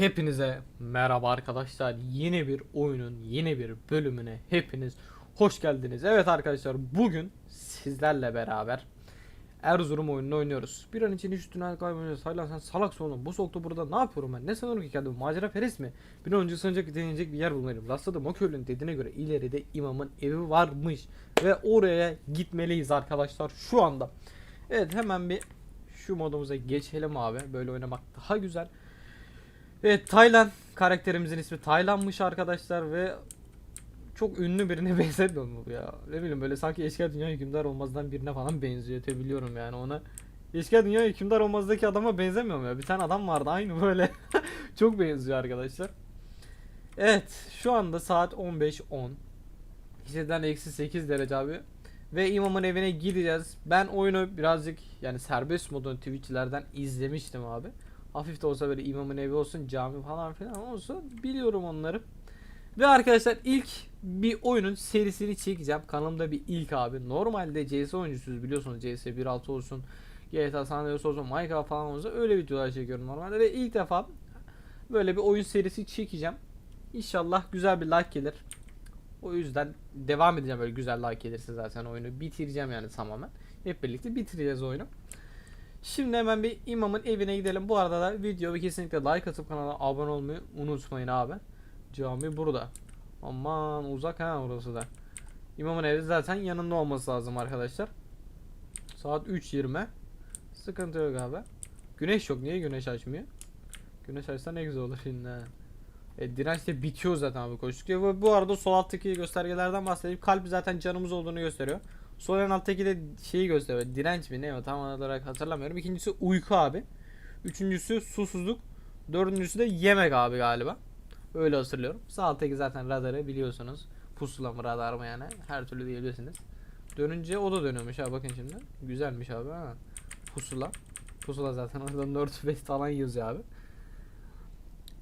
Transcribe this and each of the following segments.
Hepinize merhaba arkadaşlar. Yeni bir oyunun yeni bir bölümüne hepiniz hoş geldiniz. Evet arkadaşlar bugün sizlerle beraber Erzurum oyununu oynuyoruz. Bir an için hiç tünel kaybediyoruz. Haylan sen salaksın oğlum. Bu soğukta burada ne yapıyorum ben? Ne sanıyorum ki kendimi? Macera perest mi? Bir önce sığınacak deneyecek bir yer bulmalıyım. Rastladım o köylünün dediğine göre ileride imamın evi varmış. Ve oraya gitmeliyiz arkadaşlar şu anda. Evet hemen bir şu modumuza geçelim abi. Böyle oynamak daha güzel. Evet Taylan karakterimizin ismi Taylan'mış arkadaşlar ve çok ünlü birine benzemiyor mu ya? Ne bileyim böyle sanki eski dünya hükümdar olmazdan birine falan benziyor biliyorum yani ona. Eski dünya hükümdar olmazdaki adama benzemiyor mu ya? Bir tane adam vardı aynı böyle. çok benziyor arkadaşlar. Evet şu anda saat 15.10. Hisseden eksi 8 derece abi. Ve imamın evine gideceğiz. Ben oyunu birazcık yani serbest modunu Twitch'lerden izlemiştim abi. Hafif de olsa böyle imamın evi olsun, cami falan filan olsun. Biliyorum onları. Ve arkadaşlar ilk bir oyunun serisini çekeceğim. Kanalımda bir ilk abi. Normalde CS oyuncusuyuz biliyorsunuz. CS 1.6 olsun, GTA San Andreas olsun, Minecraft falan olsun. Öyle videolar çekiyorum normalde. Ve ilk defa böyle bir oyun serisi çekeceğim. İnşallah güzel bir like gelir. O yüzden devam edeceğim böyle güzel like gelirse zaten oyunu bitireceğim yani tamamen. Hep birlikte bitireceğiz oyunu. Şimdi hemen bir imamın evine gidelim. Bu arada da videoyu kesinlikle like atıp kanala abone olmayı unutmayın abi. Cami burada. Aman uzak ha orası da. İmamın evi zaten yanında olması lazım arkadaşlar. Saat 3.20. Sıkıntı yok abi. Güneş yok. Niye güneş açmıyor? Güneş açsa ne güzel olur şimdi. E, direnç de bitiyor zaten abi koştukça. Bu arada sol alttaki göstergelerden bahsedeyim. Kalp zaten canımız olduğunu gösteriyor. Sol en alttaki de şeyi gösteriyor. Direnç mi ne o tam olarak hatırlamıyorum. İkincisi uyku abi. Üçüncüsü susuzluk. Dördüncüsü de yemek abi galiba. Öyle hatırlıyorum. Sağ alttaki zaten radarı biliyorsunuz. Pusula mı radar mı yani. Her türlü diyebilirsiniz. Dönünce o da dönüyormuş ha bakın şimdi. Güzelmiş abi ha. Pusula. Pusula zaten oradan 4 5 falan yazıyor abi.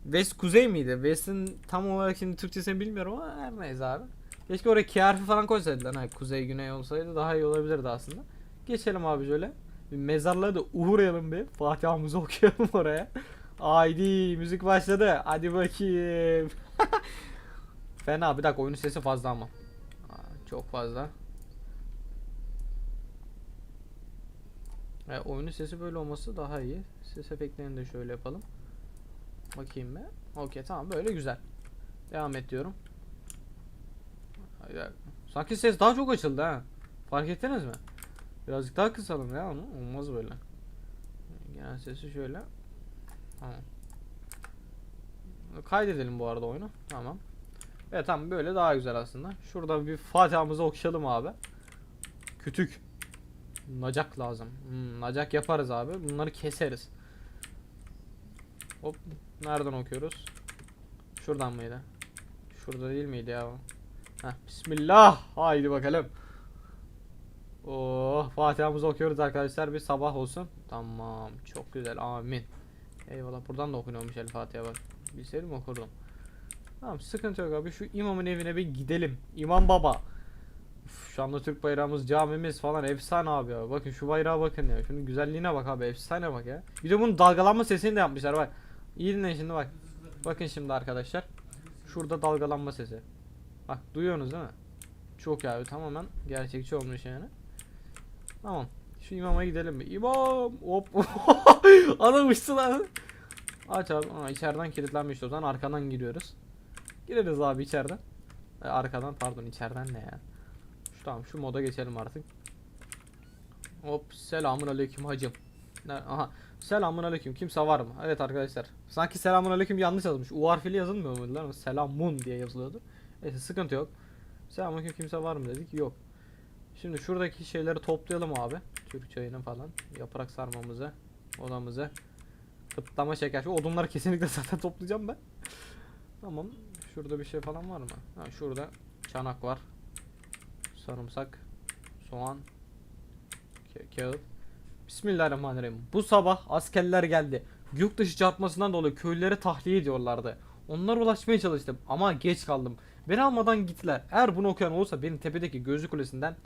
West kuzey miydi? West'in tam olarak şimdi Türkçesini bilmiyorum ama her neyse abi. Keşke oraya K harfi falan koysaydılar. Ha, kuzey güney olsaydı daha iyi olabilirdi aslında. Geçelim abi şöyle. Bir mezarlığa da uğrayalım bir. Fatiha'mızı okuyalım oraya. Haydi müzik başladı. Hadi bakayım. Fena bir dakika oyunun sesi fazla ama. Çok fazla. E, oyunun sesi böyle olması daha iyi. Ses efektlerini de şöyle yapalım. Bakayım be. Okey tamam böyle güzel. Devam et diyorum. Hayır. Sanki ses daha çok açıldı ha. Fark ettiniz mi? Birazcık daha kısalım ya onu. Olmaz böyle. Genel sesi şöyle. Tamam. Kaydedelim bu arada oyunu. Tamam. Evet tamam böyle daha güzel aslında. Şurada bir Fatiha'mızı okşayalım abi. Kütük. Nacak lazım. Hmm, nacak yaparız abi. Bunları keseriz. Hop. Nereden okuyoruz? Şuradan mıydı? Şurada değil miydi ya? Heh, bismillah. Haydi bakalım. Oh, Fatiha'mızı okuyoruz arkadaşlar. Bir sabah olsun. Tamam. Çok güzel. Amin. Eyvallah. Buradan da okunuyormuş El Fatiha bak. Bilseydim okurdum. Tamam sıkıntı yok abi. Şu imamın evine bir gidelim. İmam baba. Uf, şu anda Türk bayrağımız, camimiz falan efsane abi ya. Bakın şu bayrağa bakın ya. Şunun güzelliğine bak abi. Efsane bak ya. Bir de bunun dalgalanma sesini de yapmışlar bak. İyi dinleyin şimdi bak. Bakın şimdi arkadaşlar. Şurada dalgalanma sesi. Bak duyuyorsunuz değil mi? Çok abi tamamen gerçekçi olmuş yani. Tamam. Şu imama gidelim mi? İmam! Hop! Adam lan. Aç abi. Aa, içeriden kilitlenmiş o zaman arkadan giriyoruz. Gireriz abi içeriden. E, arkadan pardon içeriden ne ya? Şu tamam şu moda geçelim artık. Hop selamun aleyküm hacım. Aha selamun aleyküm kimse var mı? Evet arkadaşlar. Sanki selamun aleyküm yanlış yazılmış. U harfiyle yazılmıyor muydu lan? Selamun diye yazılıyordu. Neyse sıkıntı yok. Selamun aleyküm kimse var mı dedik. Yok. Şimdi şuradaki şeyleri toplayalım abi. Türk çayını falan. Yaprak sarmamızı. Odamızı. Kıtlama şeker. Şu odunları kesinlikle zaten toplayacağım ben. Tamam. Şurada bir şey falan var mı? Ha şurada çanak var. Sarımsak. Soğan. Ka- kağıt. Bismillahirrahmanirrahim. Bu sabah askerler geldi. Göktaşı çarpmasından dolayı köylüleri tahliye ediyorlardı. Onlara ulaşmaya çalıştım ama geç kaldım. Beni almadan gittiler. Eğer bunu okuyan olursa beni tepedeki gözlü kulesinden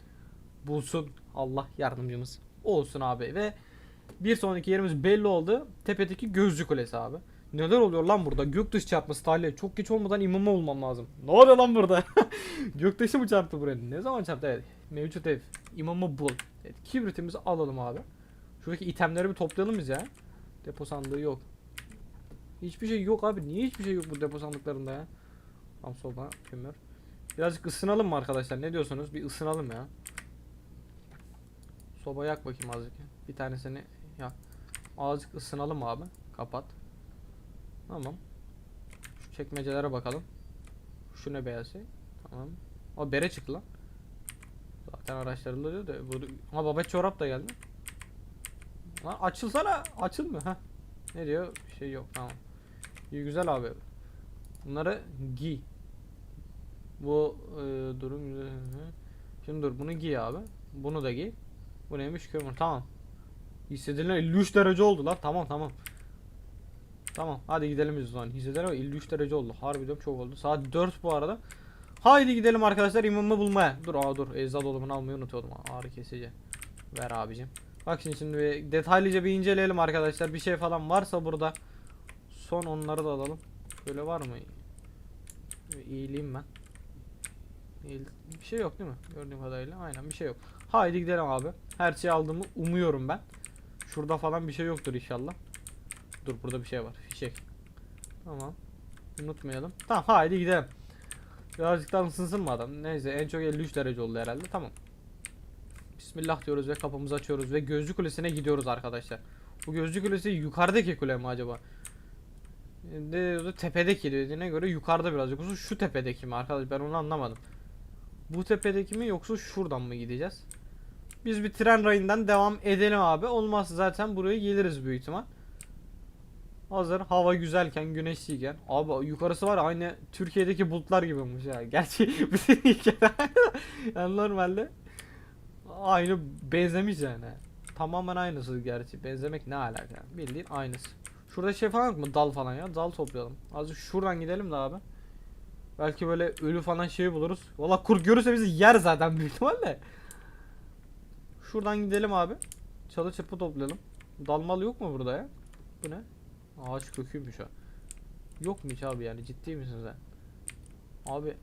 bulsun. Allah yardımcımız olsun abi. Ve bir sonraki yerimiz belli oldu. Tepedeki gözlü kulesi abi. Neler oluyor lan burada? Göktaşı çarpması Talih. Çok geç olmadan imamı olmam lazım. Ne oluyor lan burada? Göktaşı mı çarptı buraya? Ne zaman çarptı? Evet. Mevcut ev. İmamı bul. Evet. Kibritimizi alalım abi. Şuradaki itemleri bir toplayalım biz ya. Depo sandığı yok. Hiçbir şey yok abi. Niye hiçbir şey yok bu depo sandıklarında ya? Tam soba, kömür. Birazcık ısınalım mı arkadaşlar? Ne diyorsunuz? Bir ısınalım ya. Soba yak bakayım azıcık. Bir tanesini yak. Azıcık ısınalım abi. Kapat. Tamam. Şu çekmecelere bakalım. Şu ne beyaz şey? Tamam. O bere çıktı lan. Zaten araştırılıyor da. Bu... Ha babet çorap da geldi. Lan açılsana. Açılmıyor. ha. Ne diyor? Bir şey yok. Tamam. İyi güzel abi. Bunları giy. Bu e, durum. Şimdi dur bunu giy abi. Bunu da giy. Bu neymiş kömür. Tamam. Hissedilen 53 derece oldu lan. Tamam tamam. Tamam hadi gidelim biz zaman. Hissedilen 53 derece oldu. Harbiden çok oldu. Saat 4 bu arada. Haydi gidelim arkadaşlar imamı bulmaya. Dur aa dur. Ecza dolabını almayı unutuyordum. Ağrı kesici. Ver abicim. Bak şimdi şimdi bir detaylıca bir inceleyelim arkadaşlar. Bir şey falan varsa burada. Son onları da alalım. Şöyle var mı? Bir İyileyim ben. Bir şey yok değil mi? Gördüğüm kadarıyla. Aynen bir şey yok. Haydi gidelim abi. Her şeyi aldığımı umuyorum ben. Şurada falan bir şey yoktur inşallah. Dur burada bir şey var. Fişek. Tamam. Unutmayalım. Tamam haydi gidelim. Birazcık daha ısınsın mı adam? Neyse en çok 53 derece oldu herhalde. Tamam. Bismillah diyoruz ve kapımızı açıyoruz ve gözcü kulesine gidiyoruz arkadaşlar. Bu gözcü kulesi yukarıdaki kule mi acaba? Ne diyordu? Tepedeki dediğine göre yukarıda birazcık. Yoksa şu tepedeki mi arkadaş? Ben onu anlamadım. Bu tepedeki mi yoksa şuradan mı gideceğiz? Biz bir tren rayından devam edelim abi. Olmazsa zaten buraya geliriz büyük ihtimal. Hazır hava güzelken, güneşliyken. Abi yukarısı var aynı Türkiye'deki bulutlar gibiymiş ya. Gerçi bütün ülkeler yani normalde aynı benzemiş yani. Tamamen aynısı gerçi. Benzemek ne alaka? Bildiğin aynısı. Şurada şey falan yok mu? Dal falan ya. Dal toplayalım. Azıcık şuradan gidelim de abi. Belki böyle ölü falan şey buluruz. Valla kurt görürse bizi yer zaten büyük ihtimalle. Şuradan gidelim abi. Çalı çırpı toplayalım. Dalmalı yok mu burada ya? Bu ne? Ağaç köküymüş o. Yok mu hiç abi yani ciddi misin sen? Abi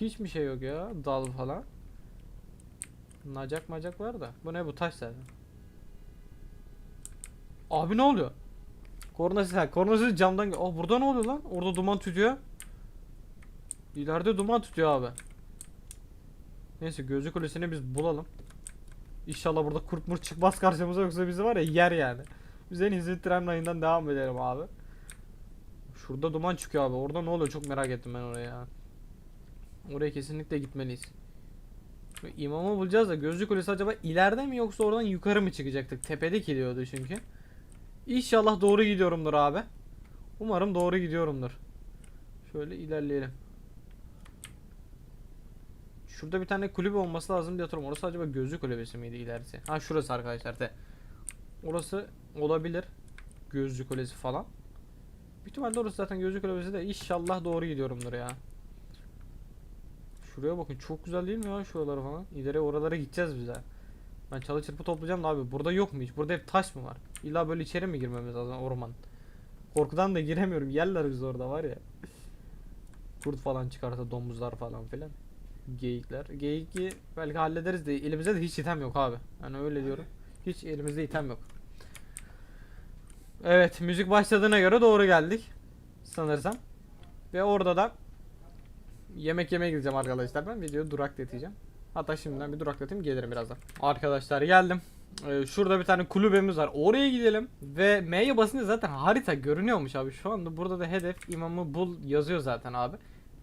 hiç mi şey yok ya dal falan. Nacak macak var da. Bu ne bu taş zaten. Abi ne oluyor? Kornası ha kornası camdan Oh burada ne oluyor lan? Orada duman tütüyor. İleride duman tütüyor abi. Neyse gözü kulesini biz bulalım. İnşallah burada kurt murt çıkmaz karşımıza yoksa bizi var ya yer yani. Biz en iyisi tren rayından devam edelim abi. Şurada duman çıkıyor abi. Orada ne oluyor çok merak ettim ben oraya ya. Oraya kesinlikle gitmeliyiz. İmamı bulacağız da gözlü kulesi acaba ileride mi yoksa oradan yukarı mı çıkacaktık? Tepede gidiyordu çünkü. İnşallah doğru gidiyorumdur abi. Umarım doğru gidiyorumdur. Şöyle ilerleyelim. Şurada bir tane kulübe olması lazım diye hatırlıyorum. Orası acaba gözlü kulübesi miydi ilerisi? Ha şurası arkadaşlar de. Orası olabilir. Gözlü kulesi falan. Büyük ihtimalle orası zaten gözlü kulübesi de inşallah doğru gidiyorumdur ya. Şuraya bakın çok güzel değil mi ya şuraları falan. İleri oralara gideceğiz bize. Ben çalı çırpı toplayacağım da abi burada yok mu hiç? Burada hep taş mı var? İlla böyle içeri mi girmemiz lazım orman? Korkudan da giremiyorum. Yerler biz orada var ya. Kurt falan çıkarsa domuzlar falan filan. Geyikler. Geyiki belki hallederiz de elimizde de hiç item yok abi. Yani öyle diyorum. Hiç elimizde item yok. Evet müzik başladığına göre doğru geldik. Sanırsam. Ve orada da yemek yemeye gideceğim arkadaşlar. Ben videoyu duraklatacağım. Hatta şimdiden bir duraklatayım gelirim birazdan. Arkadaşlar geldim. Ee, şurada bir tane kulübemiz var. Oraya gidelim. Ve M'ye basınca zaten harita görünüyormuş abi. Şu anda burada da hedef imamı bul yazıyor zaten abi.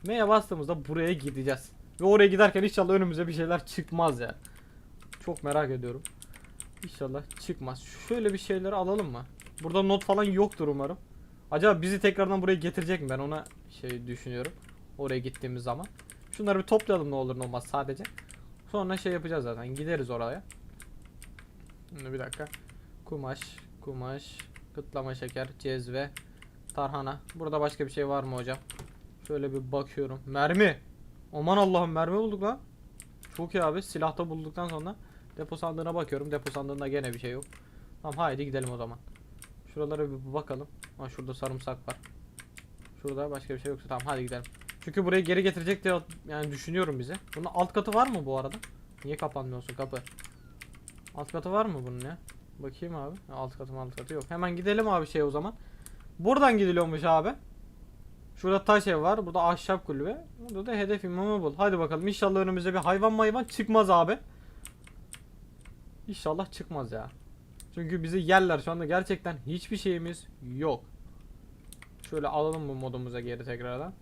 M'ye bastığımızda buraya gideceğiz. Ve oraya giderken inşallah önümüze bir şeyler çıkmaz ya. Çok merak ediyorum. İnşallah çıkmaz. Şöyle bir şeyleri alalım mı? Burada not falan yoktur umarım. Acaba bizi tekrardan buraya getirecek mi? Ben ona şey düşünüyorum. Oraya gittiğimiz zaman. Şunları bir toplayalım ne olur ne olmaz sadece. Sonra şey yapacağız zaten. Gideriz oraya. Şimdi bir dakika. Kumaş, kumaş, kıtlama şeker, cezve, tarhana. Burada başka bir şey var mı hocam? Şöyle bir bakıyorum. Mermi. Aman Allah'ım mermi bulduk lan. Çok iyi abi. Silahta bulduktan sonra depo sandığına bakıyorum. Depo sandığında gene bir şey yok. Tamam haydi gidelim o zaman. Şuralara bir bakalım. Ha şurada sarımsak var. Şurada başka bir şey yoksa tamam hadi gidelim. Çünkü burayı geri getirecek diye yani düşünüyorum bize. Bunun alt katı var mı bu arada? Niye kapanmıyorsun kapı? Alt katı var mı bunun ya? Bakayım abi. Alt katı mı alt katı yok. Hemen gidelim abi şey o zaman. Buradan gidiliyormuş abi. Şurada taş ev var. Burada ahşap kulübe. Burada da hedef imamı bul. Hadi bakalım. İnşallah önümüze bir hayvan mayvan çıkmaz abi. İnşallah çıkmaz ya. Çünkü bizi yerler şu anda gerçekten hiçbir şeyimiz yok. Şöyle alalım bu modumuza geri tekrardan.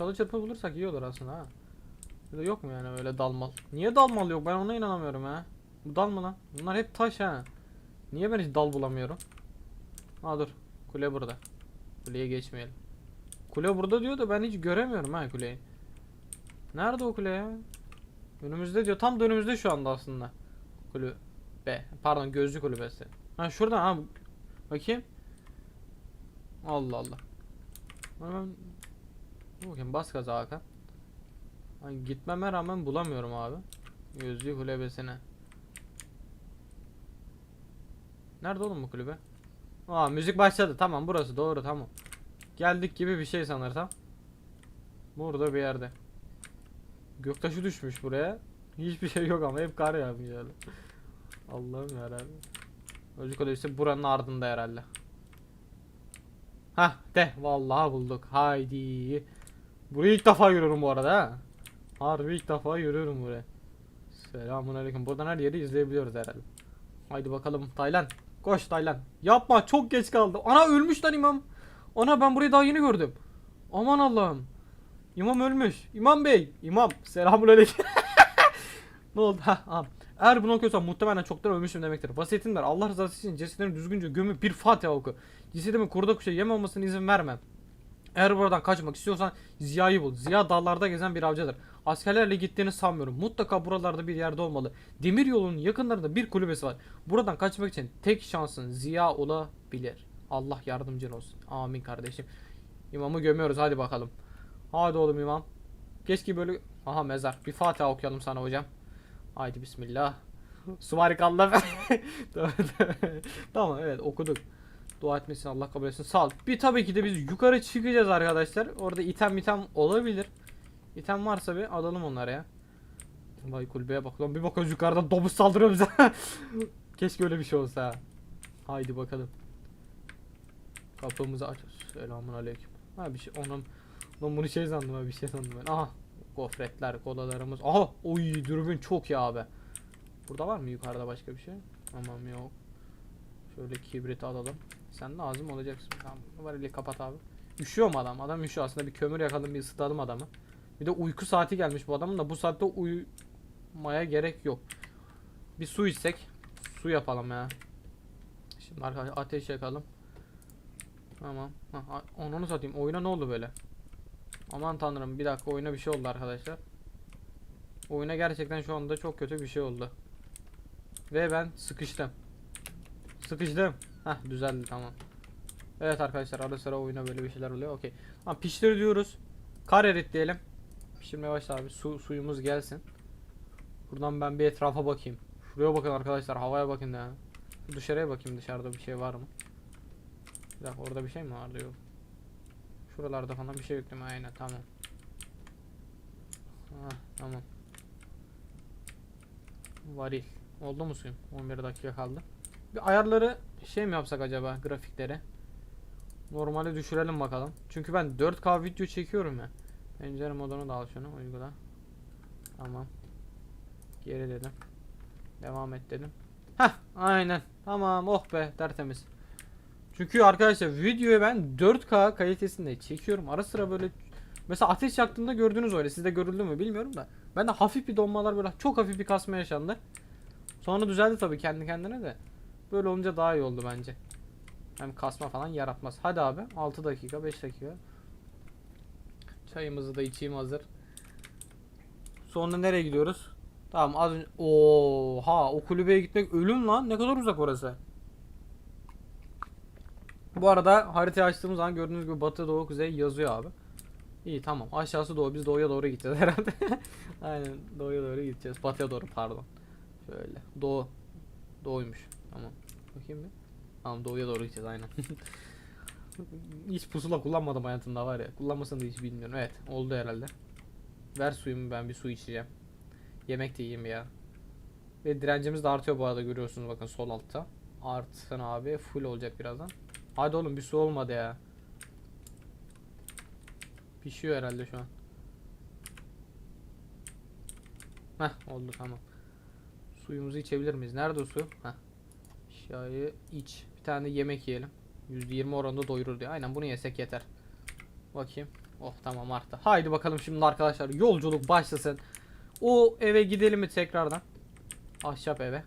Çalı çırpı bulursak iyi olur aslında ha. Burada yok mu yani öyle dalmal? Niye dalmal yok? Ben ona inanamıyorum ha. Bu dal mı lan? Bunlar hep taş ha. Niye ben hiç dal bulamıyorum? Ha dur. Kule burada. Kuleye geçmeyelim. Kule burada diyor da ben hiç göremiyorum ha kuleyi. Nerede o kule ya? Önümüzde diyor. Tam da önümüzde şu anda aslında. Kulü be. Pardon gözlü kulübesi. Ha şurada ha. Bakayım. Allah Allah. Bakayım bas gaza Hakan. Hani gitmeme rağmen bulamıyorum abi. Gözlü kulübesine. Nerede oğlum bu kulübe? Aa müzik başladı. Tamam burası doğru tamam. Geldik gibi bir şey sanırsam. Burada bir yerde. Göktaşı düşmüş buraya. Hiçbir şey yok ama hep kar yağmış yani. Allah'ım yarabbim. Gözlü kulübesi buranın ardında herhalde. Hah de vallahi bulduk. Haydi. Burayı ilk defa görüyorum bu arada ha. Harbi ilk defa görüyorum burayı. Selamun aleyküm. Buradan her yeri izleyebiliyoruz herhalde. Haydi bakalım Taylan. Koş Taylan. Yapma çok geç kaldı. Ana ölmüş lan imam. Ana ben burayı daha yeni gördüm. Aman Allah'ım. İmam ölmüş. İmam bey. İmam. Selamun aleyküm. ne oldu? Ha. Eğer bunu okuyorsan muhtemelen çoktan ölmüşüm demektir. Vasiyetim var. Allah rızası için cesetlerini düzgünce gömüp bir Fatiha oku. Cesedimin kurda kuşa yem olmasına izin vermem. Eğer buradan kaçmak istiyorsan Ziya'yı bul. Ziya dağlarda gezen bir avcıdır. Askerlerle gittiğini sanmıyorum. Mutlaka buralarda bir yerde olmalı. Demir yolunun yakınlarında bir kulübesi var. Buradan kaçmak için tek şansın Ziya olabilir. Allah yardımcın olsun. Amin kardeşim. İmamı gömüyoruz hadi bakalım. Hadi oğlum imam. Keşke böyle... Aha mezar. Bir Fatiha okuyalım sana hocam. Haydi bismillah. Subhanakallah. tamam evet okuduk. Dua etmesin Allah kabul etsin. Sağ ol. Bir tabii ki de biz yukarı çıkacağız arkadaşlar. Orada item item olabilir. İtem varsa bir alalım onları ya. Vay kulübeye bak lan bir bakıyoruz yukarıdan domuz saldırıyor bize. Keşke öyle bir şey olsa. ha. Haydi bakalım. Kapımızı aç. Selamun aleyküm. Ha bir şey onun Lan bunu şey sandım ha bir şey sandım ben. Aha gofretler kolalarımız. Aha oy dürbün çok ya abi. Burada var mı yukarıda başka bir şey? Tamam yok. Şöyle kibrit alalım. Sen lazım olacaksın. Tamam. Varili kapat abi. Üşüyor mu adam? Adam üşüyor aslında. Bir kömür yakalım bir ısıtalım adamı. Bir de uyku saati gelmiş bu adamın da bu saatte uyumaya gerek yok. Bir su içsek. Su yapalım ya. Şimdi arkadaşlar ateş yakalım. Tamam. Ha, onu satayım. Oyuna ne oldu böyle? Aman tanrım bir dakika oyuna bir şey oldu arkadaşlar. Oyuna gerçekten şu anda çok kötü bir şey oldu. Ve ben sıkıştım. Sıkıştım. Heh düzeldi tamam. Evet arkadaşlar ara sıra oyuna böyle bir şeyler oluyor. Okey. Tamam piştir diyoruz. Kar erit diyelim. Pişirmeye başla abi. Su, suyumuz gelsin. Buradan ben bir etrafa bakayım. Şuraya bakın arkadaşlar. Havaya bakın ya. Dışarıya bakayım dışarıda bir şey var mı? Bir dakika orada bir şey mi vardı yok. Şuralarda falan bir şey mi? Aynen tamam. Ha, tamam. Varil. Oldu mu suyum? 11 dakika kaldı. Bir ayarları şey mi yapsak acaba grafikleri? Normale düşürelim bakalım. Çünkü ben 4K video çekiyorum ya. Pencere modunu da al şunu uygula. Tamam. Geri dedim. Devam et dedim. Heh aynen. Tamam oh be tertemiz. Çünkü arkadaşlar videoyu ben 4K kalitesinde çekiyorum. Ara sıra böyle mesela ateş yaktığımda gördünüz öyle. Sizde görüldü mü bilmiyorum da. Ben de hafif bir donmalar böyle çok hafif bir kasma yaşandı. Sonra düzeldi tabii kendi kendine de. Böyle olunca daha iyi oldu bence. Hem kasma falan yaratmaz. Hadi abi 6 dakika 5 dakika. Çayımızı da içeyim hazır. Sonra nereye gidiyoruz? Tamam az önce... Oha o kulübeye gitmek ölüm lan. Ne kadar uzak orası. Bu arada haritayı açtığımız zaman gördüğünüz gibi batı doğu kuzey yazıyor abi. İyi tamam aşağısı doğu biz doğuya doğru gideceğiz herhalde. Aynen doğuya doğru gideceğiz. Batıya doğru pardon. Şöyle doğu. Doğuymuş. Tamam. Bakayım bir. Tamam doğuya doğru gideceğiz aynen. hiç pusula kullanmadım hayatımda var ya. Kullanmasını da hiç bilmiyorum. Evet oldu herhalde. Ver suyumu ben bir su içeceğim. Yemek de yiyeyim ya. Ve direncimiz de artıyor bu arada görüyorsunuz bakın sol altta. Artsın abi full olacak birazdan. Hadi oğlum bir su olmadı ya. Pişiyor herhalde şu an. Heh oldu tamam. Suyumuzu içebilir miyiz? Nerede su? Heh. Aşağıya iç. Bir tane de yemek yiyelim. %20 oranında doyurur diye. Aynen bunu yesek yeter. Bakayım. Oh tamam arttı. Haydi bakalım şimdi arkadaşlar yolculuk başlasın. O eve gidelim mi tekrardan? Ahşap eve.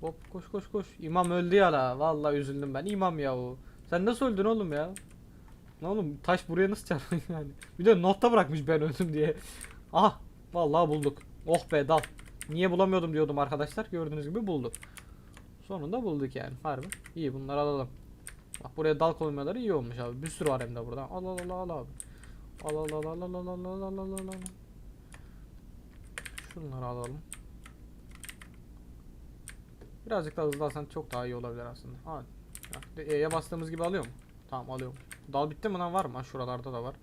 Hop koş koş koş. İmam öldü ya la. Vallahi üzüldüm ben. İmam ya o. Sen nasıl öldün oğlum ya? Ne oğlum taş buraya nasıl çarptı yani? Bir de notta bırakmış ben öldüm diye. Aha vallahi bulduk. Oh be dal. Niye bulamıyordum diyordum arkadaşlar. Gördüğünüz gibi bulduk. Sonunda bulduk yani. Harbi. İyi bunları alalım. Bak buraya dal koymaları iyi olmuş abi. Bir sürü var hem de burada. Al al al al abi. Al al al al al al al al al al al. Şunları alalım. Birazcık daha hızlı alsan çok daha iyi olabilir aslında. Ha. E'ye bastığımız gibi alıyor mu? Tamam alıyorum. Dal bitti mi lan var mı? Şuralarda da var.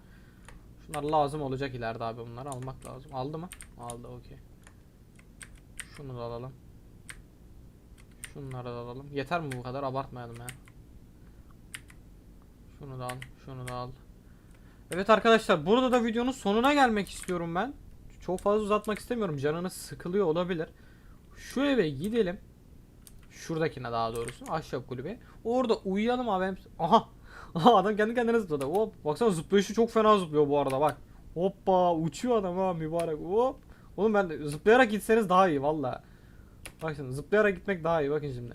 Şunlar lazım olacak ileride abi bunları almak lazım. Aldı mı? Aldı okey. Şunu da alalım. Şunları da alalım. Yeter mi bu kadar? Abartmayalım ya. Şunu da al. Şunu da al. Evet arkadaşlar burada da videonun sonuna gelmek istiyorum ben. Çok fazla uzatmak istemiyorum. Canınız sıkılıyor olabilir. Şu eve gidelim. Şuradakine daha doğrusu. Ahşap kulübe. Orada uyuyalım abi. Aha. Aha adam kendi kendine zıpladı. Hop. Baksana zıplayışı çok fena zıplıyor bu arada bak. Hoppa uçuyor adam ha mübarek. Hop. Oğlum ben zıplayarak gitseniz daha iyi valla. Bak şimdi zıplayarak gitmek daha iyi bakın şimdi.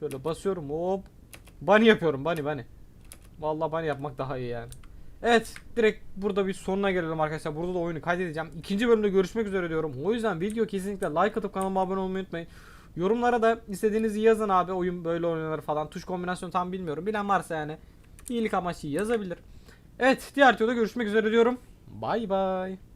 Şöyle basıyorum hop. Bunny yapıyorum bunny bunny. Vallahi bunny yapmak daha iyi yani. Evet direkt burada bir sonuna gelelim arkadaşlar. Burada da oyunu kaydedeceğim. İkinci bölümde görüşmek üzere diyorum. O yüzden video kesinlikle like atıp kanalıma abone olmayı unutmayın. Yorumlara da istediğinizi yazın abi. Oyun böyle oynanır falan. Tuş kombinasyonu tam bilmiyorum. Bilen varsa yani iyilik amaçlı yazabilir. Evet diğer videoda görüşmek üzere diyorum. Bay bay.